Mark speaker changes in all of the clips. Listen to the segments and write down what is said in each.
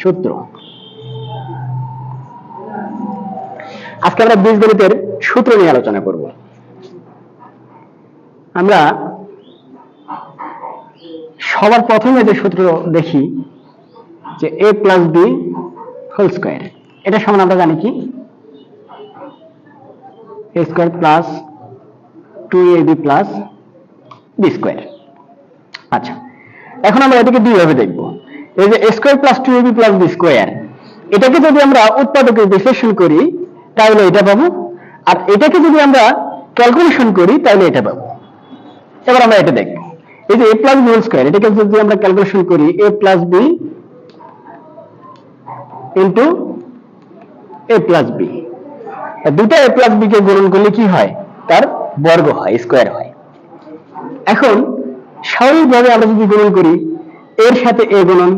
Speaker 1: সূত্র। আজকে আমরা বীজগণিতের সূত্র নিয়ে আলোচনা করব। আমরা সবার প্রথমে যে সূত্র দেখি, যে A plus B whole square এটা সমান আমরা জানি কি? A square plus two A B plus B square আচ্ছা এখন আমরা এটাকে দুইভাবে দেখব। এই যে square plus two A B plus B square এটাকে যদি আমরা উৎপাদকের বিশ্লেষণ করি, তাহলে এটা পাবো। আর এটাকে যদি আমরা ক্যালকুলেশন করি, তাহলে এটা পাবো। এবার আমরা এটা দেখব। এই যে A plus B whole square এটাকে যদি আমরা ক্যালকুলেশন করি A plus B into A plus B দুটা এ প্লাস বি কে গুণন করলে কি হয়? তার বর্গ হয় স্কোয়ার হয়। এখন, স্বাভাবিকভাবে আমরা যদি গুণন করি এর সাথে এ গুণন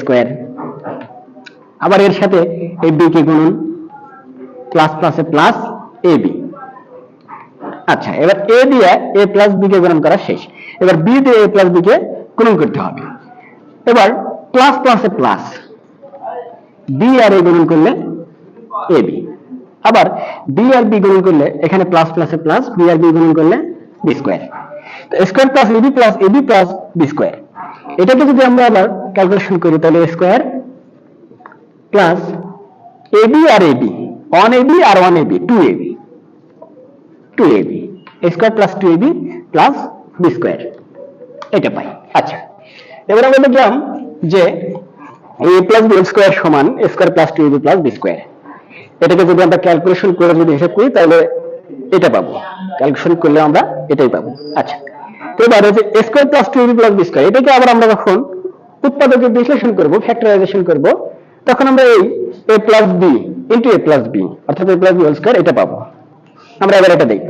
Speaker 1: স্কোয়ার আবার এর সাথে এই বি কে গুণন প্লাস প্লাসে প্লাস এ বি আচ্ছা এবার এ দিয়ে এ প্লাস বি কে গুণন করা শেষ। এবার বি দিয়ে এ প্লাস বি কে গুণন করতে হবে। এবার প্লাস প্লাসে প্লাস বি আর এ গুণন করলে এ বি আবার বি আর বি গুণন করলে এখানে প্লাস প্লাসে প্লাস বি আর বি গুণন করলে B square square plus AB plus AB plus B square এটাকে যদি আমরা আবার ক্যালকুলেশন করি, তাহলে স্কোয়ার প্লাস এবি আর এবি ওয়ান এবি আর one AB two AB two AB square plus two AB plus B square এটা পাই। আচ্ছা এবার আমরা দেখলাম যে এ প্লাস বি স্কোয়ার সমান square plus two AB plus B square এটাকে যদি আমরা ক্যালকুলেশন করে যদি হিসাব করি, তাহলে এটা পাবো। ক্যালকুলেশন করলে আমরা এটাই পাবো। আচ্ছা এবার হচ্ছে square plus two plus B square এটাকে আবার আমরা যখন উৎপাদকে বিশ্লেষণ করব ফ্যাক্টরাইজেশন করব, তখন আমরা এই A plus B into A plus B অর্থাৎ A plus B whole square এটা পাবো। আমরা এবার এটা দেখব।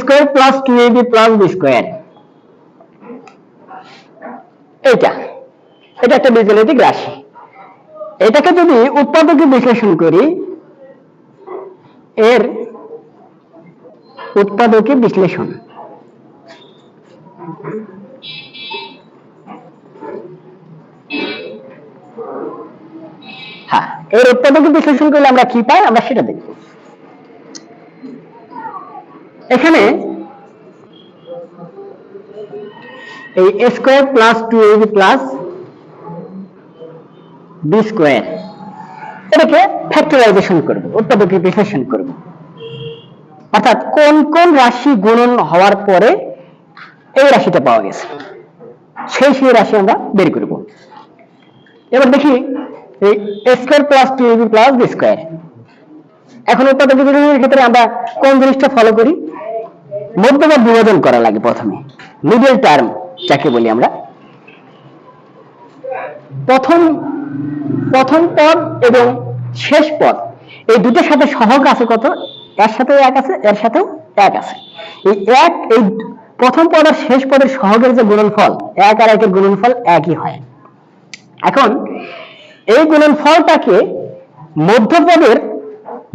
Speaker 1: Square plus two AB plus B square এইটা, এটা একটা বীজগণিতিক রাশি। এটাকে যদি উৎপাদকে বিশ্লেষণ করি, এর উৎপাদকে বিশ্লেষণ হ্যাঁ এর উৎপাদকে বিশ্লেষণ করলে আমরা কি পাই? আমরা সেটা দেখব। এখানে এই square plus two plus B square এটাকে ফ্যাক্টরাইজেশন করব বিশ্লেষণ করব। অর্থাৎ কোন কোন রাশি গুণন হওয়ার পরে এই রাশিটা পাওয়া গেছে। সেই সেই রাশি আমরা বের করব। এবার দেখি এখন উৎপাদক বিশ্লেষণের ক্ষেত্রে আমরা কোন জিনিসটা ফলো করি? মধ্যমা বিভাজন করা লাগে প্রথমে। মিডল টার্ম যাকে বলি আমরা। প্রথম প্রথম পদ এবং শেষ পদ, এই দুটোর সাথে সহগ আছে কত? এর সাথেও এক আছে, এর সাথেও এক আছে। এই এক, এই প্রথম পদ আর শেষ পদের সহগের যে গুণনফল, এক আর একের গুণনফল একই হয়। এখন, এই গুণনফলটাকে মধ্যপদের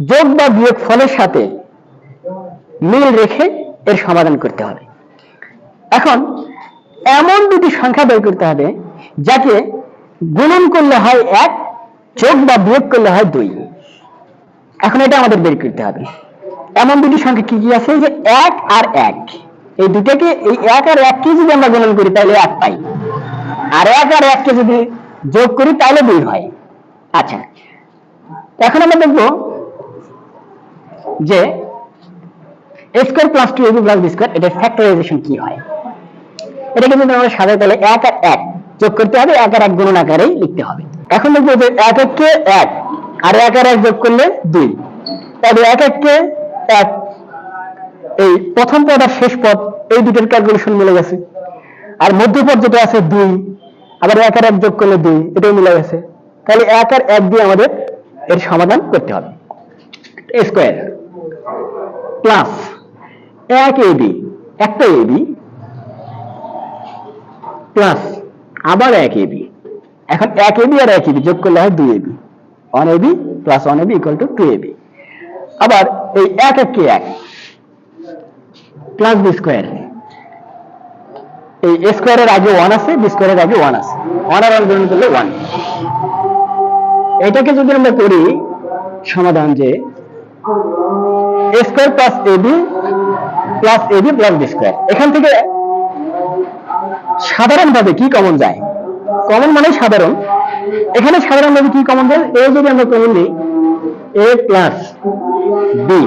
Speaker 1: যোগ বা বিয়োগ ফলের সাথে মিল রেখে এর সমাধান করতে হবে। এখন, এমন দুটি সংখ্যা বের করতে হবে যাকে গুণন করলে হয় এক, যোগ বা বিয়োগ করলে হয় দুই। এখন এটা আমাদের বের করতে হবে। এমন দুটি সংখ্যা কি কি আছে? যে এক আর এক। এই দুটাকে এই এক আর এককে যদি আমরা গুণন করি, তাহলে এক পাই। আর এক আর এককে যদি যোগ করি, তাহলে দুই হয়। আচ্ছা এখন আমরা দেখব যে square plus two AB plus B square এটা ফ্যাক্টরাইজেশন কি হয়? এটাকে যদি আমরা সাজাই, তাহলে এক আর এক যোগ করতে হবে, এক আর এক গুণন আকারেই লিখতে হবে। এখন দেখব যে এক এককে এক, আর এক আর এক যোগ করলে দুই। তাহলে এক এককে এক এই প্রথম পদ আর শেষ পদ এই দুটোর ক্যালকুলেশন মিলে গেছে। আর মধ্যপদ যেটা আছে দুই, আবার এক আর এক যোগ করলে দুই, এটাও মিলে গেছে। তাহলে এক আর এক দিয়ে আমাদের এর সমাধান করতে হবে। স্কোয়ার প্লাস এক এবি একটা এবি প্লাস আবার এক এবি এখন এক এবি আর এক এবি যোগ করলে হয় দুই AB one AB plus one AB equal to two AB আবার এই এক এক কে এক প্লাস বি স্কোয়ার এই স্কোয়ারের আগে ওয়ান আছে বি স্কোয়ারের আগে ওয়ান আছে। ওয়ান আর ওয়ান গ্রহণ করলে ওয়ান এটাকে যদি আমরা করি, সমাধান যে square plus A B plus A B plus B square এখান থেকে সাধারণভাবে কি কমন যায়? কমন মানে সাধারণ। এখানে সাধারণভাবে কি কমন যায়? এ যদি আমরা কমন নিই এ প্লাস বি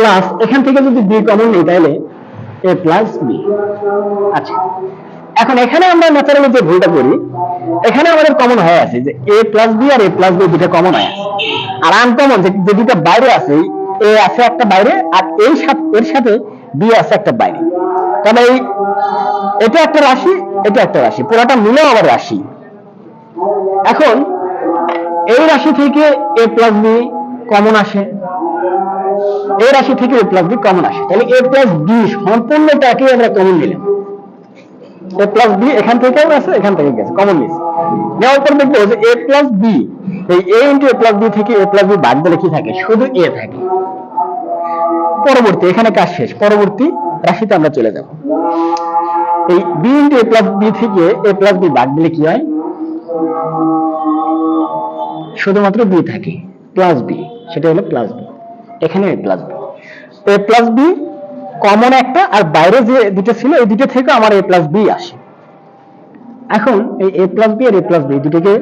Speaker 1: প্লাস এখান থেকে যদি বি কমন নিই, তাহলে এ প্লাস বি আচ্ছা। এখন এখানে আমরা ন্যাচারালি যে ভুলটা করি, এখানে আমাদের কমন হয়ে আছে যে এ প্লাস বি আর এ প্লাস বি দুটো কমন হয়ে আছে। আর আনকমন যে দুটো বাইরে আছে এ আছে একটা বাইরে আর এই সাথে, এর সাথে বি আছে একটা বাইরে। তবে এই, এটা একটা রাশি, এটা একটা রাশি, পুরোটা মিলেও আবার রাশি। এখন, এই রাশি থেকে এ প্লাস বি কমন আসে। এই রাশি থেকে এ প্লাস বি কমন আসে। তাহলে এ প্লাস বি সম্পূর্ণটাকে আমরা কমন নিলাম। এ প্লাস বি এখান থেকেও আছে এখান থেকে গেছে কমন নিয়েছে। নেওয়ার পর দেখব যে এ প্লাস বি এই A into A plus B থেকে এ প্লাস বি বাদ দিলে কি থাকে? শুধু এ থাকে। পরবর্তী, এখানে কাজ শেষ। পরবর্তী রাশিতে আমরা চলে যাব। এই B into A plus B থেকে এ প্লাস বি বাদ দিলে কি হয়? শুধুমাত্র বি থাকে প্লাস বি সেটা হলো প্লাস বি এখানে A plus B A plus B common একটা আর বাইরে যে দুটো ছিল, এই দুটো থেকে আমার এ প্লাস বি আসে। এখন এই এ প্লাস বি আর এ প্লাস বি দুটোকে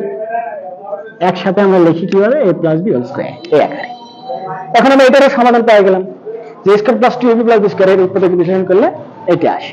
Speaker 1: একসাথে আমরা লিখি কীভাবে? A plus B whole square এই আকারে এখন আমরা এটারও সমাধান পেয়ে গেলাম। যে square plus two A B plus B square এর উৎপাদক বিশ্লেষণ করলে এটা আসে।